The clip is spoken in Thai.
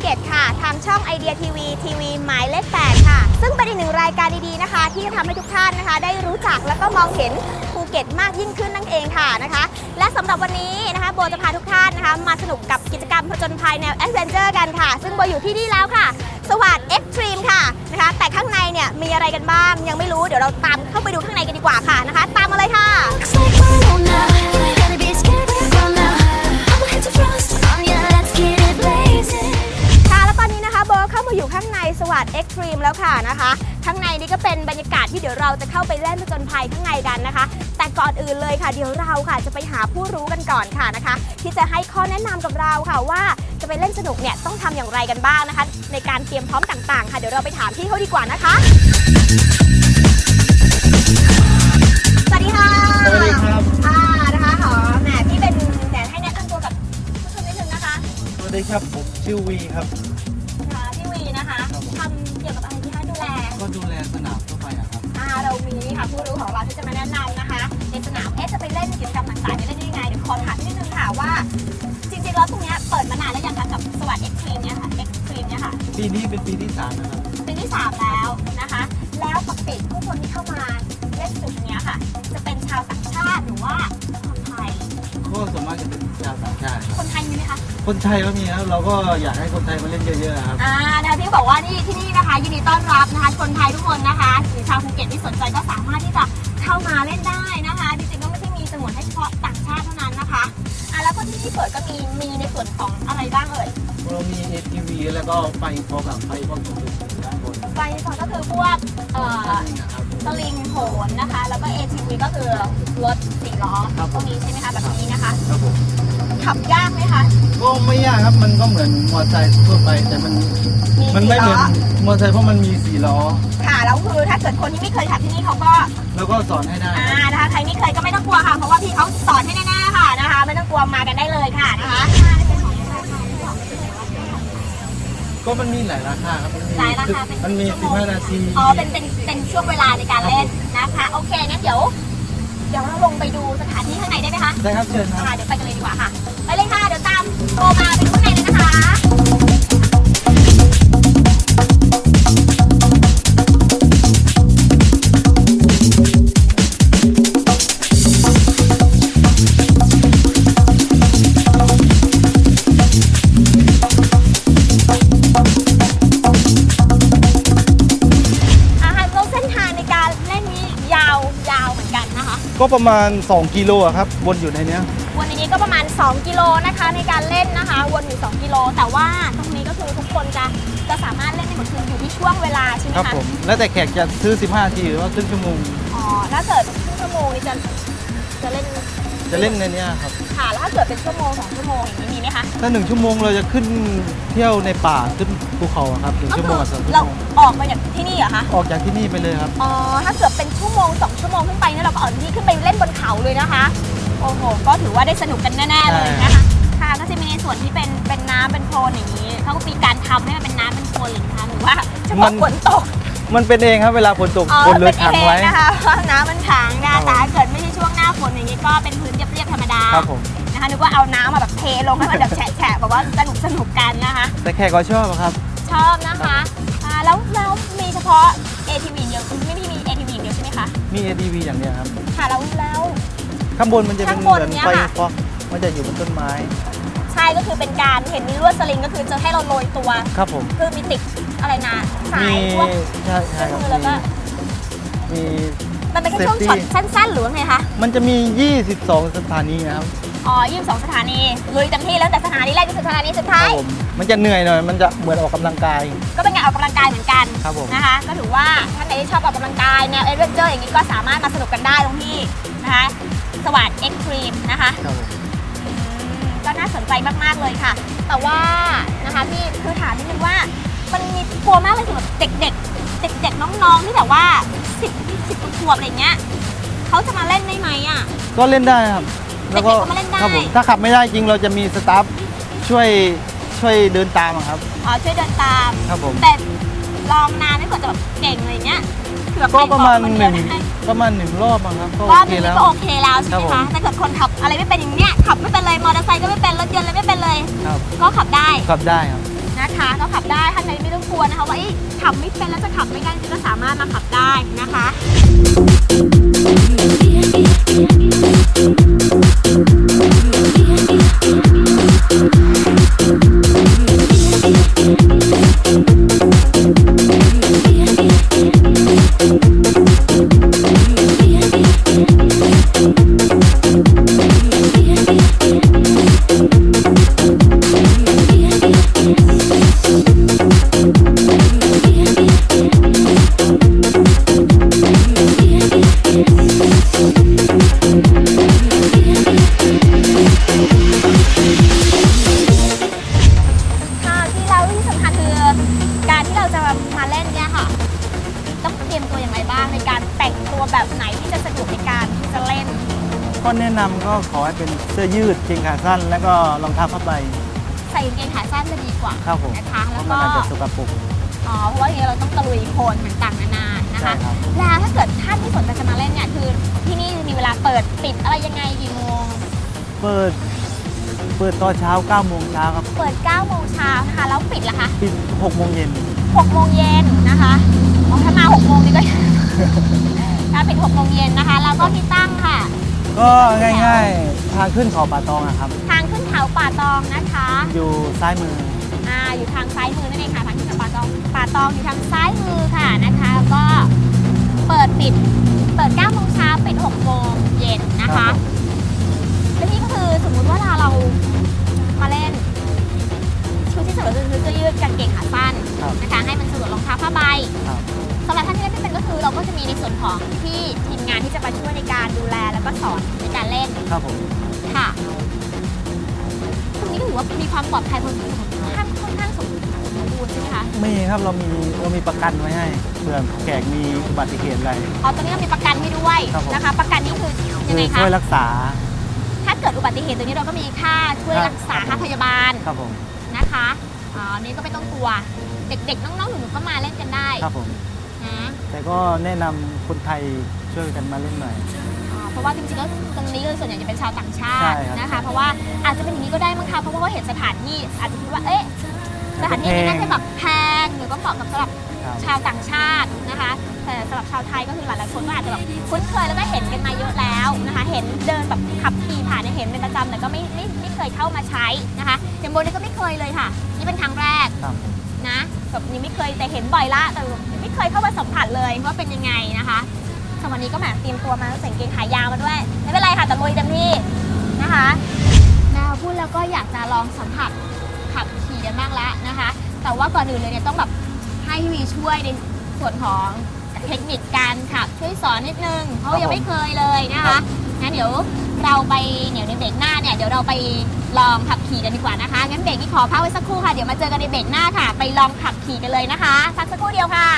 เก็ตค่ะ ทางช่องไอเดียทีวีทีวีหมายเลข8ค่ะ ซึ่งเป็นอีกหนึ่งรายการดีๆนะคะ ที่จะทำให้ทุกท่านนะคะ ได้รู้จักแล้วก็มองเห็นภูเก็ตมากยิ่งขึ้นนั่นเองค่ะนะคะ และสำหรับวันนี้นะคะโบจะพาทุกท่านนะคะ มาสนุกกับกิจกรรมผจญภัยแนวแอดเวนเจอร์กันค่ะ ซึ่งโบอยู่ที่นี่แล้วค่ะ สวัสดเอ็กตรีมค่ะนะคะ แต่ข้างในเนี่ยมีอะไรกันบ้างยังไม่รู้เดี๋ยวเราตามเข้าไปดูข้างในกันดีกว่าค่ะนะคะ รีมแล้วค่ะนะคะ ข้างในนี่ก็เป็นบรรยากาศที่เดี๋ยวเราจะเข้าไปเล่นผจญภัยข้างในกันนะคะ แต่ก่อนอื่นเลยค่ะ เดี๋ยวเราค่ะจะไปหาผู้รู้กันก่อนค่ะนะคะ ที่จะให้ข้อแนะนำกับเราค่ะว่าจะไปเล่นสนุกเนี่ยต้องทำอย่างไรกันบ้างนะคะ ในการเตรียมพร้อมต่างๆ ค่ะเดี๋ยวเราไปถามพี่เขาดีกว่านะคะสวัสดีค่ะสวัสดีครับอ่านะคะขอแหมพี่เป็นแหมให้แนะนำตัวกับผู้ชมนิดนึงนะคะสวัสดีครับผมชื่อวีครับ รู้ของเราที่จะมาแนะนำนะคะ ในสนามเอ๊ะจะไปเล่นกิจกรรมต่างๆเนี่ยเล่นได้ยังไงเดี๋ยวขอถามนิดนึงค่ะว่า จริงๆแล้วตรงเนี้ยเปิดมานานแล้วยังคะกับสวัสดิ์เอ็กซ์ตรีมเนี่ยค่ะเอ็กซ์ตรีมเนี่ยค่ะปีนี้เป็นปีที่สามนะครับ ปีที่สามแล้วนะคะ แล้วปกติผู้คนที่เข้ามา ครับคนไทยมีไหมคะ คนไทยก็มีครับเราก็อยากให้คนไทยมาเล่นเยอะๆครับ อ่านะคะพี่บอกว่านี่ที่นี่นะคะ ยินดีต้อนรับนะคะ คนไทยทุกคนนะคะหรือชาวภูเก็ตที่สนใจก็สามารถที่จะเข้ามาเล่นได้นะคะจริงๆก็ไม่ใช่มีสงวนให้เฉพาะต่างชาติเท่านั้นนะคะอ่าแล้วก็ที่นี่เปิดก็มีมีในส่วนของอะไรบ้างเอ่ยเรามี ATV แล้วก็ไฟพอกับไฟพอสูงด้านบนไฟในส่วนก็คือพวกเอ่อนี่นะครับ สลิงโหนนะคะ แล้วก็ ATV ก็คือรถสี่ล้อครับพวกนี้ใช่ไหมคะแบบนี้นะคะ ครับผมขับยากไหมคะ ก็ไม่ยากครับมันก็เหมือนมอเตอร์ไซค์ทั่วไปแต่มันมีมันสี่ไม่เหมืล้อนอมอเตอร์ไซค์เพราะมันมีสี่ล้อ ค่ะแล้วคือถ้าเกิดคนที่ไม่เคยขับที่นี่เขาก็แล้วก็สอนให้ได้อ่าครับนะคะใครไม่เคยก็ไม่ต้องกลัวค่ะ เพราะว่าพี่เขาสอนให้แน่ๆค่ะนะคะ ไม่ต้องกลัวมากันได้เลยค่ะนะคะ ก็มันมีหลายราคาครับมันมีหลายราคาเป็นมันมีชั่วโมง 15นาทีอ๋อ เป็น เป็น เป็นช่วงเวลาในการเล่นนะคะ โอเคงั้นเดี๋ยว เดี๋ยวเราลงไปดูสถานที่ข้างในได้ไหมคะ ได้ครับเชิญครับ ค่ะ เดี๋ยวไปกันเลยดีกว่าค่ะ ไปเลยค่ะ เดี๋ยวตามโทรมาไปดู กันนะคะก็ประมาณ 2 กิโลอะครับวนอยู่ในเนี้ยวนในนี้ก็ประมาณ 2 กิโลนะคะในการเล่นนะคะ วนอยู่ 2 กิโล แต่ว่าตรงนี้ก็คือทุกคนจะจะสามารถเล่นได้หมดคืออยู่ที่ช่วงเวลาใช่ไหมครับคะผมแล้วแต่แขกจะซื้อ 15นาทีหรือว่าครึ่งชั่วโมงอ๋อถ้าเกิดครึ่งชั่วโมงนี่จะจะเล่น จะเล่นในเนี้ยครับ ค่ะ แล้วถ้าเกิดเป็นชั่วโมงสองชั่วโมงอย่างนี้มีไหมคะถ้า1ชั่วโมงเราจะขึ้นเที่ยวในป่าขึ้นภูเขาอะครับหนึ่งก็ชั่วโมคืงกับสองชั่วเราโมงออกมาจากที่นี่เหรอคะ ออกจากที่นี่ไปเลยครับ อ๋อ ถ้าเกิดเป็นชั่วโมงสองชั่วโมงขึ้นไปเนี่ยเราก็ออกจากที่นี่ขึ้นไปเล่นบนเขาเลยนะคะ โอ้โห ก็ถือว่าได้สนุกกันแน่ๆเลยนะคะ ค่ะ ก็จะมีในส่วนที่เป็นเป็นน้ำเป็นโคลนอย่างนี้ เขาก็มีการทำให้มันเป็นน้ำเป็นโคลนเลยนะคะหรือว่าเฉพาะฝนตก มันเป็นเองครับเวลาฝนตกอ๋อคนเลเป็ยนขังเองไว้ นะคะเพราะน้ำมันขังนะครัแต่บถ้าเกิดไม่ใช่ช่วงหน้าฝนอย่างนี้ก็เป็นพื้นเรียบๆธรรมดาครับผม นะคะนึกว่าเอาน้ำมาแบบเทลงให้มันแบบแฉะๆแบบว่าสนุกสนุกๆกันนะคะ แต่แขกก็ชอบอะครับ ชอบนะคะอ่าแล้วแล้วมีเฉพาะ ATV เดียวไม่ได้มี ATV เดียวใช่ไหมคะ มี ATV อย่างเนี้ยครับ ค่ะแล้วแล้ว ข้างบนมันจะเป็นข้างเหบมืนอนเนี่ยไฟค่ะ ฟอกมันจะอยู่บนต้นไม้ ใช่ก็คือเป็นการเห็นมีลวดสลิงก็คือจะให้เราโรยตัว ครับผม คือมีติด อะไรนะสามียพวกใช่ใช่ครับมือแล้วก็มี มันเป็นแค่ช่วง Safety ช็อตสั้นๆหรือว่าไงคะ มันจะมี 22 สถานีนะครับอ๋อยี่สิบสองสถานีลุยเต็มที่แล้วแต่สถานีแรกก็คือสถานีสุดครัท้าบยผมมันจะเหนื่อยหน่อย มันจะเหมือนออกกำลังกาย ก็เป็นการออกกำลังกายเหมือนกันครับผม นะคะ ก็ถือว่าท่านไหนที่ชอบออกกำลังกายแนวเอเวนเจอร์อย่างนี้ก็สามารถมาสนุกกันได้ตรงที่นะคะสวัสดเอ็กซ์ตรีมนะคะครับผม อืมก็น่าสนใจมากๆเลยค่ะ แต่ว่านะคะพี่คือถามนิดนึงว่า มันมีกลัวมากเลยสำหรับเด็กๆ เด็กๆ น้องๆ ที่แบบว่าสิบสิบขวบอะไรเงี้ยเขาจะมาเล่นได้ไหมอะ ก็เล่นได้ครับ แล้วก็เด็กๆก็มาเล่นได้ ครับผมถ้าขับไม่ได้จริงเราจะมีสตาฟช่วยช่วยเดินตามอะครับ อ๋อช่วยเดินตาม ครับผม แต่ลองนานไม่กว่าจะแบบเก่งอะไรเงี้ยคือผื่อก็ประมาณใคหนึ่งบอกว่าประมาณหนึ่งรอบมั้งครับก็รโออบเคนี้แล้ว ก็โอเคแล้วใช่ไหมครัคะบผม ถ้าเกิดคนขับอะไรไม่เป็นอย่างเนี้ยขับไม่เป็นเลยมอเตอร์ไซค์ก็ไม่เป็นรถยนต์อะไรไม่เป็นเลย ครับก็ขับได้ ขับได้ครับ นะคะก็ขับได้ท่านใดไม่ต้องกลัวนะคะว่าเอ๊ะขับไม่เป็นแล้วจะขับไม่ได้ก็สามารถมาขับได้นะคะค่ะ ขอให้เป็นเสื้อยืดเกงขาสั้น แล้วก็รองเท้าผ้าใบใส่กางเกงขาสั้นจะดีกว่าครับผมนะคะเพแล้วราะมันก็อาจจะสกปรก อ๋อเพราะว่าอย่างนี้เราต้องตะลุยโคลนต่างๆนานานะใช่คะครับ แล้วถ้าเกิดท่านที่สนใจจะมาเล่นเนี่ยคือที่นี่มีเวลาเปิดปิดอะไรยังไงกี่โมง เปิด เปิดตอนเช้า9โมงเช้าครับเปิด 9 โมงเช้านะคะ แล้วปิดล่ะคะ ปิด6โมงเย็น 6 โมงเย็นนะคะอ๋อถ้ามา 6 โมงนี่ก็การปิด 6 โมงเย็นนะคะ แล้วก็ที่ตั้งค่ะ ก็ง่ายๆทางขึ้นเขาป่าตองอะครับ ทางขึ้นเขาป่าตองนะคะอยู่ซ้ายมืออ่าอยู่ทางซ้ายมือนั่นเองค่ะทางขึ้นเขาป่าตอง ป่าตองอยู่ทางซ้ายมือค่ะนะคะแล้วก็เปิดปิดเปิด9โมงเช้าปิด6โมงเย็นนะครัคะบผมและนี่ก็คือสมมุติว่าเรามาเล่นชุดที่สะดวกคือเสื้อยืดกางเกงขาสั้นครับนะคะให้มันสะดวกรองเท้าผ้าใบครับสำหรับท่านที่เล่นไม่เป็นก็คือเราก็จะมีในส่วนของที่ทีมงานที่จะมา ก็สอนในการเล่นครับผมค่ะตรงนี้ก็ถือว่ามีความปลอดภัยพอสมควรค่อนข้างค่อนข้างสมบูรณ์ใช่ไหมคะมีครับเรามีเรามีประกันไว้ให้เผื่อแขกมีอุบัติเหตุอะไร อ๋อตอนนี้เรามีประกันให้ด้วยครับผม นะคะ ประกันนี้คือยัคืงไงอคะช่วยรักษา ถ้าเกิดอุบัติเหตุตรงนี้เราก็มีค่าช่วยครับรักษาครัค่าบผมพยาบาลครับผมนะคะอ๋ออันนี่ก็ไม่ต้องกลัวเด็กๆน้องๆหนูๆก็มาเล่นกันได้ครับผม นะแต่ก็แนะนำคนไทยช่วยกันมาเล่นหน่อยอ๋อเพ ราะว่าจริงๆก็ตรงนี้ก็ส่วนใหญ่จะเป็นชาวต่างชาใช่ติครับนะคะ เพราะว่าอาจจะเป็นอย่างนี้ก็ได้มั้งคะเพราะว่าเขาเห็นสถานที่อาจจะคิดว่าเอ๊ะสถานที่นี้น่าจะแบบแพงหรือก็เหมาะกับสำหรับครับชาวต่างชาตินะคะแต่สำหรับชาวไทยก็คือหลายๆคนก็อาจจะแบบคุ้นเคยแล้วก็เห็นกันมาเยอะแล้วนะคะ เห็นเดินแบบขับขี่ผ่านเนี่ยเห็นเป็นประจำแต่ก็ไม่ไม่ไม่เคยเข้ามาใช้นะคะอย่างโบนี่ก็ไม่เคยเลยค่ะ นี่เป็นครั้งแรกครับนะแบบนี้ไม่เคยแต่เห็นบ่อยละแต่ไม่เคยเข้ามาสัมผัสเลยว่าเป็นยังไงนะคะ สำหรับวันนี้ก็แหมเตรียมตัวมาใส่กางเกงขายาวมาด้วย ไม่เป็นไรค่ะแต่ลุยเต็มที่นะคะนวพูดแล้วก็อยากจะลองสัมผัสขับขี่กันบ้างแล้วนะคะ แต่ว่าก่อนอื่นเลยเนี่ยต้องแบบให้วีช่วยในส่วนของเทคนิคการขับช่วยสอนนิดนึงเพราะยังไม่เคยเลยนะคะงั้นเดี๋ยวเราไปเดี๋ยวในเบรกหน้าเนี่ยเดี๋ยวเราไปลองขับขี่กันดีกว่านะคะงั้นเบรกนี้ขอพักไว้สักครู่ค่ะเดี๋ยวมาเจอกันในเบรกหน้าค่ะ ไปลองขับขี่กันเลยนะคะพักสักครู่เดียวค่ะ